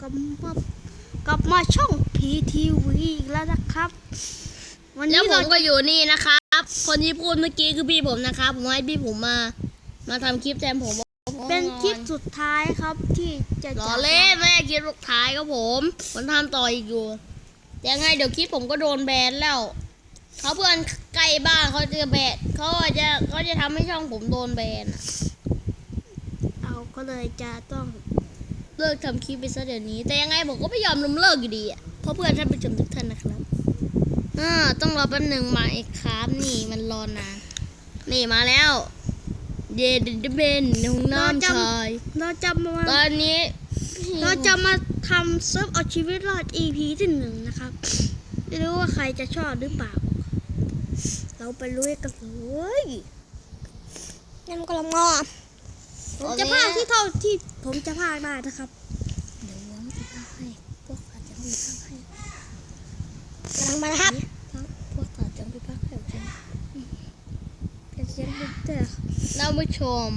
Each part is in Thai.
ครับกลับมากลับมาช่อง PTV อีกแล้วนะครับ วันแล้นี้วผเรามก็อยู่นี่นะครับ คนที่พูดเมื่อกี้คือพี่ผมนะครับผมให้พี่ผมมา มาทำคลิปแทนผมเป็นคลิปสุดท้ายครับที่จะล้อจากเล่นไม่ใช่คลิปสุดท้ายครับผมผมทำต่ออีกอยู่แต่ยังไงเดี๋ยวคลิปผมก็โดนแบนแล้วเขาเพื่อนใกล้บ้านเขาจะแบนเขาอาจจะเขาจะทำให้ช่องผมโดนแบนอะเอาก็เลยจะต้อง เลิกทำคลิปไปซะเดี๋ยวนี้ แต่ยังไงผมก็ไม่ยอมล้มเลิกอยู่ดีอะเพราะเพื่อนท่านผู้ชมทุกท่านนะครับอ่าต้องรอแป๊บหนึ่งมาอีกครับนี่มันรอนานนี่มาแล้วเยเดนเบนในห้องน้ำชายเราจะมาตอนนี้ เราจะมาทำเซิร์ฟเอาชีวิตรอด EP ที่หนึ่งนะครับไม่รู้ว่าใครจะชอบหรือเปล่า เราไปลุยกันเลยงั้นก็ลองงอ ผมจะพากที่เท่าที่ผมจะพากได้นะครับ เดี๋ยวผมจะพาให้ พวกอาจจะมีพาให้กำลังมานะครับ พวกอาจจะมีพาให้ใช่ไหมเป็นเสียงเด็กเด้อท่านผู้ชม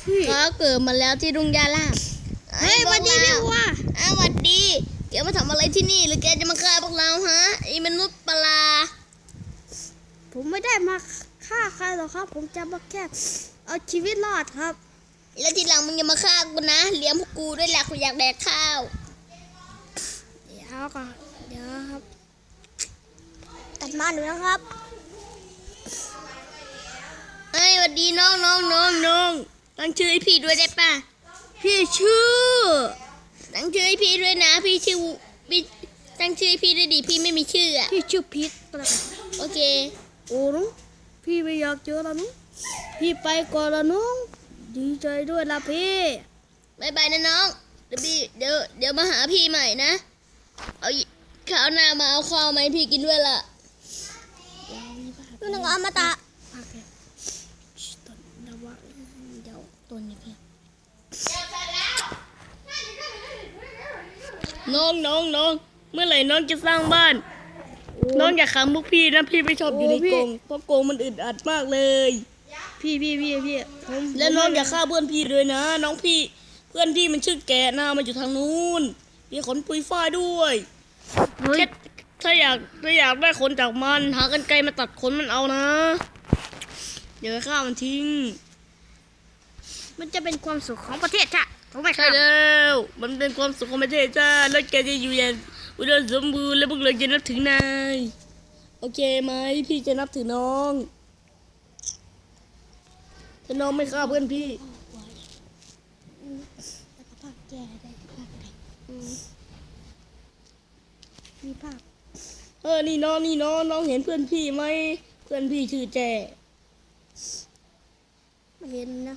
เฮ้ยก็เกิดมาแล้วที่ดุงยาลาบเฮ้ยวันนี้พี่ว่าอ้าวสวัสดีแกมาทำอะไรที่นี่หรือแกจะมาฆ่าพวกเราฮะไอ้มนุษย์ประหลาดผมไม่ได้มาฆ่าใครหรอกครับ ผมจะมาแค่ เอาชีวิตรอดครับ แล้วทีหลังมึงอย่ามาฆ่ากูนะ เลี้ยงพวกกูด้วยแหละกูอยากแดกข้าว เดี๋ยวก่อนเดี๋ยวครับ ตัดมาดูนะครับเอ้ยสวัสดีน้องน้องน้องน้องตั้งชื่อให้พี่ด้วยได้ปะพี่ชื่อตั้งชื่อให้พี่ด้วยนะ พี่ชื่อพี่ตั้งชื่อให้พี่ด้วยดิพี่ไม่มีชื่ออะพี่ชื่อพีทก็แล้วกันโอเค โอ้น้องพี่ไม่อยากเจอแล้วน้อง พี่ไปก่อนละน้องดีใจด้วยละพี่บายบายนะน้อง เดี๋ยวพี่เดี๋ยวเดี๋ยวมาหาพี่ใหม่นะ เอาข้าวหน้ามาเอาข้าวมาให้พี่กินด้วยล่ะดูนังอมตะโอเคชิตอนเดี๋ยวว่าเดี๋ยวตัวนี้พี่น้องน้องน้องเมื่อไหร่น้องจะสร้างบ้าน น้องอย่าขังพวกพี่นะพี่ไม่ชอบอยู่ในกรงเพราะกรงมันอึดอัดมากเลย พี่พี่พี่พี่ผมและน้องอย่าฆ่าเพื่อนพี่ด้วยนะ น้องพี่ เพื่อนพี่มันชื่อแกะหน้ามันอยู่ทางนู้นมีขนปุยฝ้ายด้วยเฮ้ยเช็ดถ้าอยากถ้าอยากได้ขนจากมัน หากันไกลมาตัดขนมันเอานะอย่าไปฆ่ามันทิ้ง มันจะเป็นความสุขของประเทศชาติถูกไหมคใช่รับแล้วมันเป็นความสุขของประเทศจ้าแล้วแกจะอยู่อย่างอุดมสมบูรณ์และพวกเราจะนับถือนาย โอเคไหมพี่จะนับถือน้อง ถ้าน้องไม่ฆ่าเพื่อนพี่แล้วก็ภาคแก่ได้ภาคไหนมีภาคเออ นี่น้อง นี่น้อง น้องเห็นเพื่อนพี่ไหม เพื่อนพี่ชื่อแจไม่เห็นนะ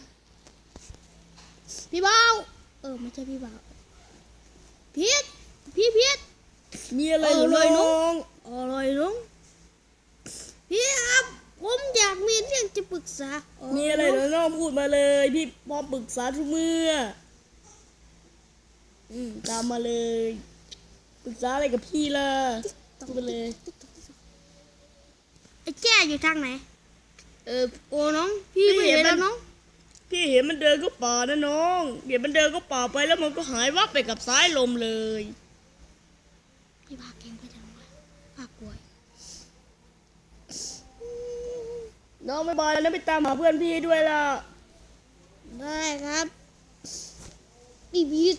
พี่เบาเออ ไม่ใช่พี่เบาพีทพี่พีทมีอะไรเออเหรอเลยน้น้อองงอร่อยน้องพี่ครับ ผมอยากมีเรื่องจะปรึกษามีอะไรเหรอน้องพูดมาเลย พี่พร้อมปรึกษาทุกเมื่อ อืมตามมาเลย ปรึกษาอะไรกับพี่ล่ะพูดมาเลย ไอ้แจ้อยู่ทางไหน เออโอ้น้อง พี่ไม่เห็นแล้วน้องพี่เห็นมันเดินก็ป่านะน้องเห็นมันเดินก็ป่าไปแล้วมันก็หายวับไปกับสายลมเลย พี่พาเก่งไปจังวะพากลัว น้องไม่บายแล้วนะไปตามหาเพื่อนพี่ด้วยล่ะ ได้ครับพี่พีท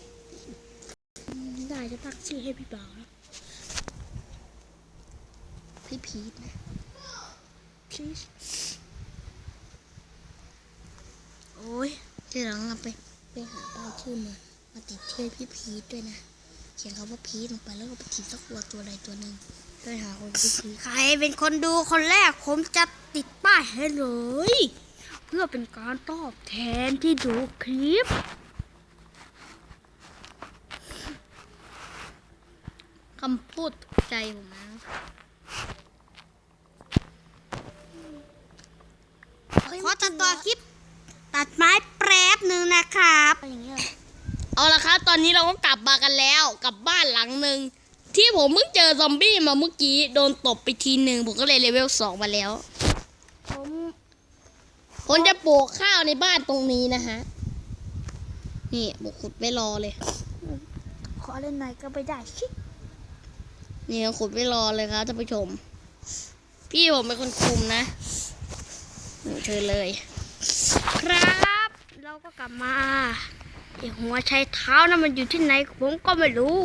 ได้จะตั้งชื่อให้พี่เบาแล้วพี่พีทนะพีทโอ้ยทีหลังเราไปไปหาป้ายชื่อมามาติดชื่อพี่พีทด้วยนะเขียนคำว่าพีทลงไปแล้วก็ไปติดสักตัวตัวใดตัวหนึ่งไปหาคนชื่อพีทใครเป็นคนดูคนแรกผมจะ ติดป้ายให้เลย เพื่อเป็นการตอบแทนที่ดูคลิป คำพูดใจผมนะขอตัดต่อคลิป ตัดไม้แป๊บหนึ่งนะครับอย่างเงี้ยเอาละครับ ตอนนี้เราก็กลับมากันแล้วกลับบ้านหลังหนึ่งที่ผมเพิ่งเจอซอมบี้มาเมื่อกี้ โดนตบไปทีหนึ่งผมก็เลยเลเวลสองมาแล้วผม ผมจะปลูกข้าวในบ้านตรงนี้นะฮะ นี่ผมขุดไว้รอเลยนขอเล่นหน่อยก็ไม่ได้ชินี่ยังขุดไม่รอเลยครับท่านผู้ชม พี่ผมเป็นคนคุมนะหนูเชิญเลย ครับ เราก็กลับมาไอหัวใช้เท้านะมันอยู่ที่ไหนผมก็ไม่รู้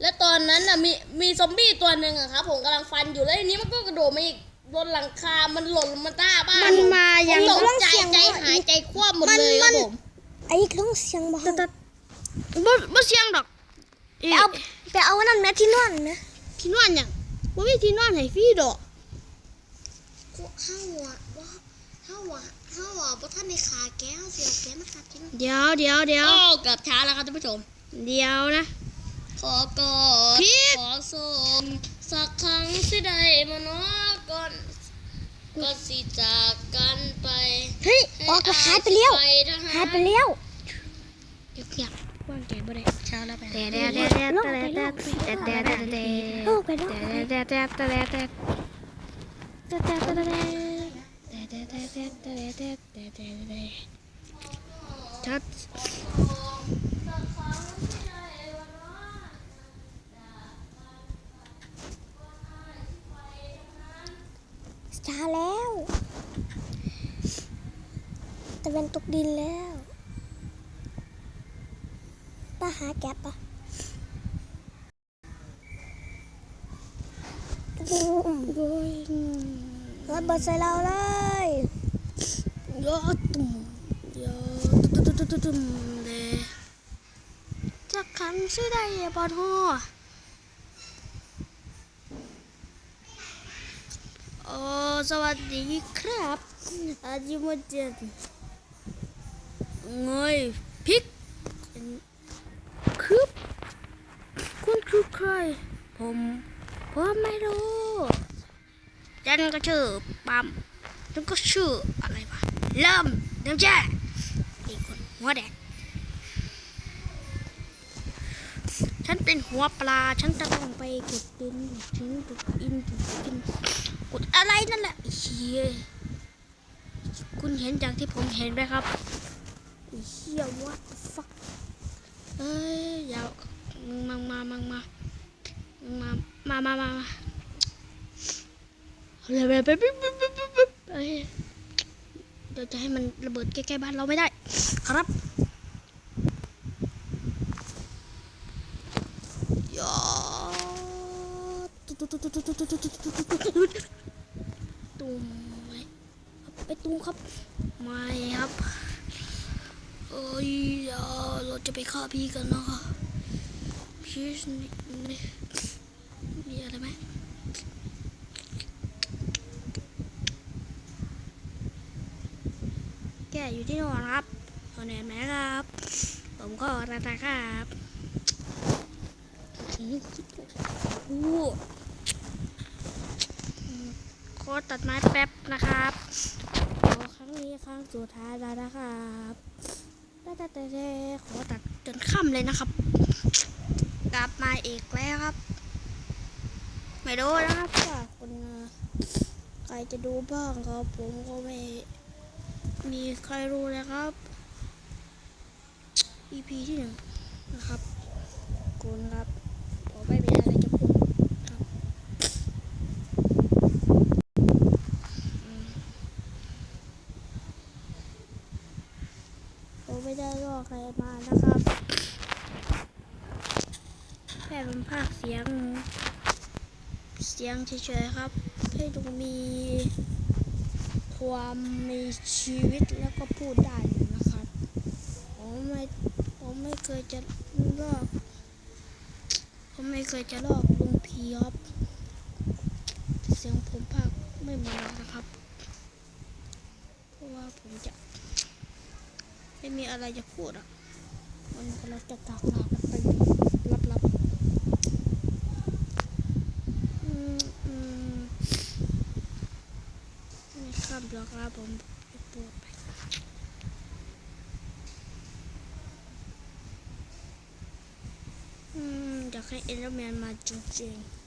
และตอนนั้นน่ะมีมีซอมบี้ตัวหนึ่งอะครับผมกำลังฟันอยู่แล้วทีนี้มันก็กระโดดมาอีก บนหลังคา มันหล่นลงมาต้าบ้านมันมาอย่างผมตกใจใจหายใจคว่ำหมดเลยครับผมไอ้ต้องเสียงบ่แต่แต่บ่บ่เสียงดอกไปเอาไปเอาอันนั่นแม่ที่นอนนะที่นอนอย่างบ่มีที่นอนให้ฟรีดอกห้าหัวว่าห้าหัวห้าหัวบ่ท่านในขาแก้วเสียวแก้วมาขาดกินเดี๋ยวเดี๋ยวเดี๋ยวโอ้เกือบช้าแล้วครับท่านผู้ชม เดี๋ยวนะ ขอกอดพี่ขอส่งสักครั้งสิได้มาเนาะ ก่อนก็สิจากกันไปเฮ้ยออกแล้วหายไปแล้วให้อภัทหายไปแล้วเดี๋ยวเงียบว่างใจบ่ได้ช้าแล้วไปแต่แต่แต่แต่แต่แต่แต่แต่แต่แต่โอ้ไปแล้วแต่แต่แต่แต่แต่แต่แต่แต่แต่แต่แต่แต่แต่แต่แต่แต่แต่ชัด ช้าแล้วตะเวนตกดินแล้วป้าหาแก๊ปปะบุ้ยรถเบิดใส่เราเลยยอดตุ่มยอดตุ่มตุ่มตุ่มเลยจะขังชื่อได้บอลหัว อ้สวัสดีครับอาจิมาเจนเงยพริกคือคุณคือใคร ผมผมไม่รู้จันก็ชื่อปั๊มจันก็ชื่ออะไรวะเริ่มเริ่มแจ้อีกคนหัวแดงฉันเป็นหัวปลา ฉันจะต้องไปกดดินฉันกดอินกดกินก ดอะไรนั่นแหละไอ้เฮียคุณเห็นอย่างที่ผมเห็นไหมครับไอ้เฮีย what the fuck เอ้ยอย่ามามามามามามามามามาเร็วเร็วไปปปปปปเดี๋ยวจะให้มันระเบิดใกล้ๆบ้านเราไม่ได้ ครับยา ตุ้มครับ ไม่ครับเอ้ยเอ่อเราจะไปฆ่าพี่กันนะครับพี่นี่นี่มีอะไรไหมแกอยู่ที่โน่นครับคนเห็นไหมครับ ผมก็รัตครับโอ้โหตัดไม้แป๊บนะครับ รั้งนี้ครั้งสุดท้ายแล้วนะครับแต่แต่แต่แต่ขอตัดจนค่ำเลยนะครับ กลับมาอีกแล้วครับ ไม่รู้นะครับว่าคนใครจะดูบ้างครับ ผมก็ไม่มีใครรู้เลยครับ EP ที่หนึ่งนะครับคุณครับผมไม่มีอะไรจะพูดครับอืม ผมไม่ได้ลอกใครมานะครับ แค่เป็นภาคเสียง เสียงเฉยๆครับ ให้ดูมีความมีชีวิตแล้วก็พูดได้นะครับผมไม่ผมไม่เคยจะลอกผมไม่เคยจะลอกลุงพีครับ เสียงผมภาคไม่เหมือนนะครับ เพราะว่าผมจะ ไม่มีอะไรจะพูดอะ มันก็เราจะจากลากันไปลับๆอืมอืมไม่ ครับหรอกครับผมไปพูดไปอืมอยากให้เอ็นเดอร์แมนมาจริงๆ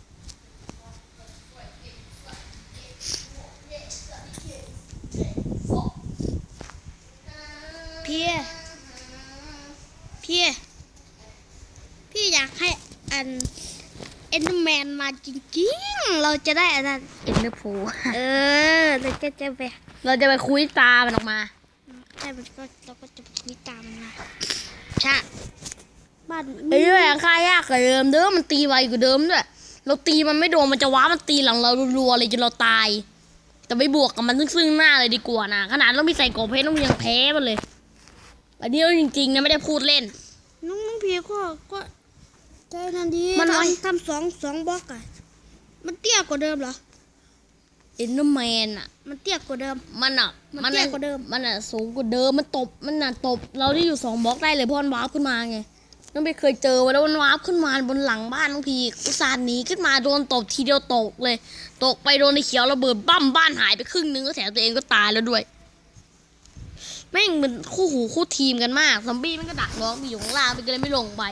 พี่ พี่อยากให้อันเอ็นแมนมาจริงๆ เราจะได้อันนั้นเอ็นเดอร์โพเออ เราก็จะไป เราจะไปคุยตามันออกมาใช่มันก็เราก็จะไปคุยตามมันมาใช่บ้านไอ้เรื่องค่ายากกว่าเดิมเด้อมันตีไวกว่าเดิมด้วยเราตีมันไม่โดนมันจะว้ามันตีหลังเรารัวๆเลยจนเราตาย แต่ไปบวกกับมันซึ่งๆหน้าเลยดีกว่านะขนาดเรามีใส่กบเพชรต้องยังแพ้มันเลยอันนี้จริงๆนะไม่ได้พูดเล่นน้องน้องพีก็ก็ใจนันดีมันไวทำทำสองสองบล็อกอะมันเตี้ยกว่าเดิมเหรอ เอ็นเดอร์แมนอะ มันเตี้ยกว่าเดิม มันอะมันเตี้ยกว่าเดิม มันอะสูงกว่าเดิม มันตบ มันอะตบ เราที่อยู่สองบล็อกได้เลยเพราะมันวาร์ปขึ้นมาไง น้องไปเคยเจอมาแล้วมันวาร์ปขึ้นมาบนหลังบ้านน้องพีอุตส่าห์หนีขึ้นมาโดนตบทีเดียวตกเลย ตกไปโดนในเขียวระเบิดปั้มบ้านหายไปครึ่งนึงก็แถมตัวเองก็ตายแล้วด้วย แม่งเหมือนคู่หูคู่ทีมกันมาก ซอมบี้มันก็ดักน้องมีอยู่ข้างล่างมันก็เลยไม่ลงไป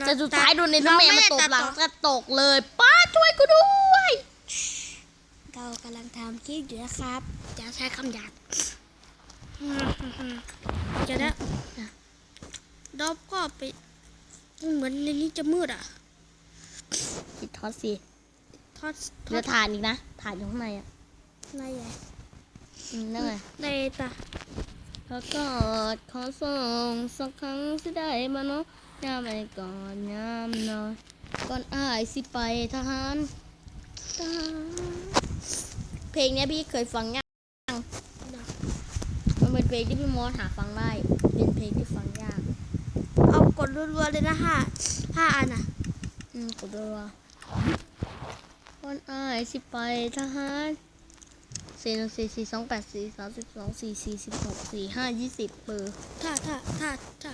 แต่สุดท้ายโดนในน้ำแม่มันตบหลังก็ตกเลย ป้าช่วยกูด้วย เรากำลังทำคลิปอยู่นะครับ จะใช้คำหยาบจะได้ดอบก็ไป เหมือนในนี้จะมืดอะปิดทอดสิทอดทเหลืออดฐานอีกนะฐานอยู่ข้างในอะในใหญ่อืมนั่นไงในตาแล้วก็ขอส่งสักครั้งสิได้มาเนาะยามไปก่อนยามนอนก่อนอายสิไปทหารทหาร เพลงเนี้ยพี่เคยฟังยังมันเป็นเพลงที่พี่มอสหาฟังได้ เป็นเพลงที่ฟังยาก เอากดรัวๆเลยนะห้าห้าอันอะ อืมกดดูว่าก่อนอายสิไปทหารสี่หนึ่งสี่สี่สองแปดสี่สามสิบสองสี่สี่สิบหกสี่ห้ายี่สิบเบอร์ถ้าถ้าถ้าถ้า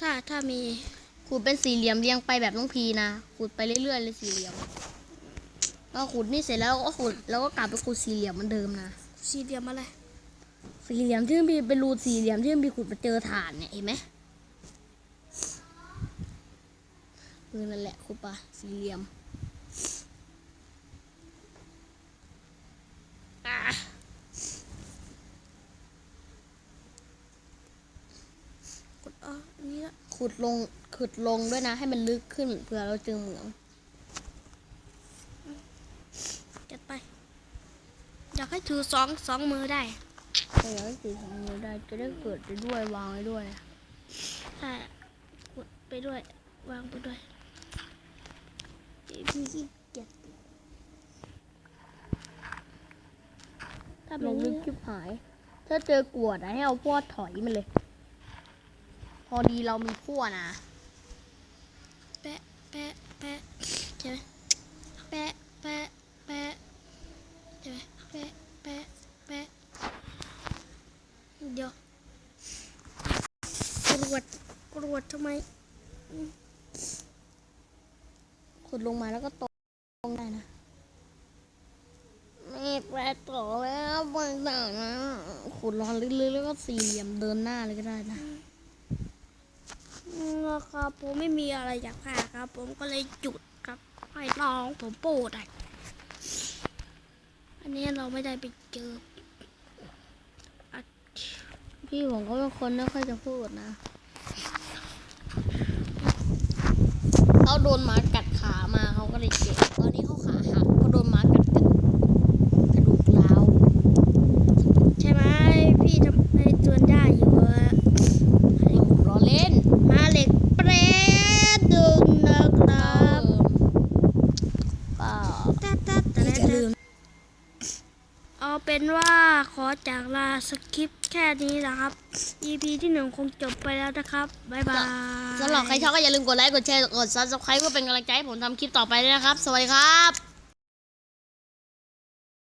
ถ้าถ้ามีขูดเป็นสี่เหลี่ยมเรียงไปแบบน้องพีนะขูดไปเรื่อยๆเลยสี่เหลี่ยม พอขูดนี่เสร็จแล้วก็ขูดแล้วก็กลับไปขูดสี่เหลี่ยมเหมือนเดิมนะสี่เหลี่ยมอะไรสี่เหลี่ยมที่มันมีเป็นรูสี่เหลี่ยมที่มันมีขูดไปเจอฐานเนี่ยเห็นไหมเออนั่นแหละขูดปะสี่เหลี่ยมอะกดอ๋ออันนี้ละขุดลงขุดลงด้วยนะ ให้มันลึกขึ้นเผื่อเราเจอเหมือง จัดไป อยากให้ถือสองสองมือได้แต่อยากให้สีของเราได้จะได้เกิดไปด้วยวางไว้ด้วยใช่กดไปด้วย วางไปด้วยพี่ขี้เกียจถ้าลเป็นงลึนี้กชิบหาย ถ้าเจอกวดอะให้เอาพวดถอยมันเลย พอดีเรามีพวดนะ แปะแปะแปะใช่ไหมแปะแปะแปะใช่ไหมแปะแปะแปะเดี๋ยวกรวดกรวดทำไม ขุด ลงมาแล้วก็ตรงได้นะไม่แปรต่อแล้วบางต่างนะขุดลองลึกๆแล้วก็สี่เหลี่ยมเดินหน้าเลยก็ได้นะนะครับผมไม่มีอะไรอยากพากครับ ผมก็เลยจุดครับให้น้องผมโปรดอะอันนี้เราไม่ได้ไปเจออะพี่ผมก็เป็นคนไม่ค่อยจะพูดนะเขาโดนหมา ก็เลยเจ็บตอนนี้เขาขาหักเขาโดนหมากัดกระกระดูกร้าวใช่ไหมพี่ทำให้ตัวนได้อยู่อะผมล้อเล่นหาเหล็กแปรดึงนะครับก็ตะตะลืมเอาเป็นว่าขอจากลาส คลิปแค่นี้นะครับ EP ที่หนึ่งคงจบไปแล้วนะครับบ๊ายบายสำหรับใครชอบก็อย่าลืมกดไลค์กดแชร์กด subscribe เพื่อเป็นกำลังใจให้ผมทำคลิปต่อไปด้วยนะครับ สวัสดีครับ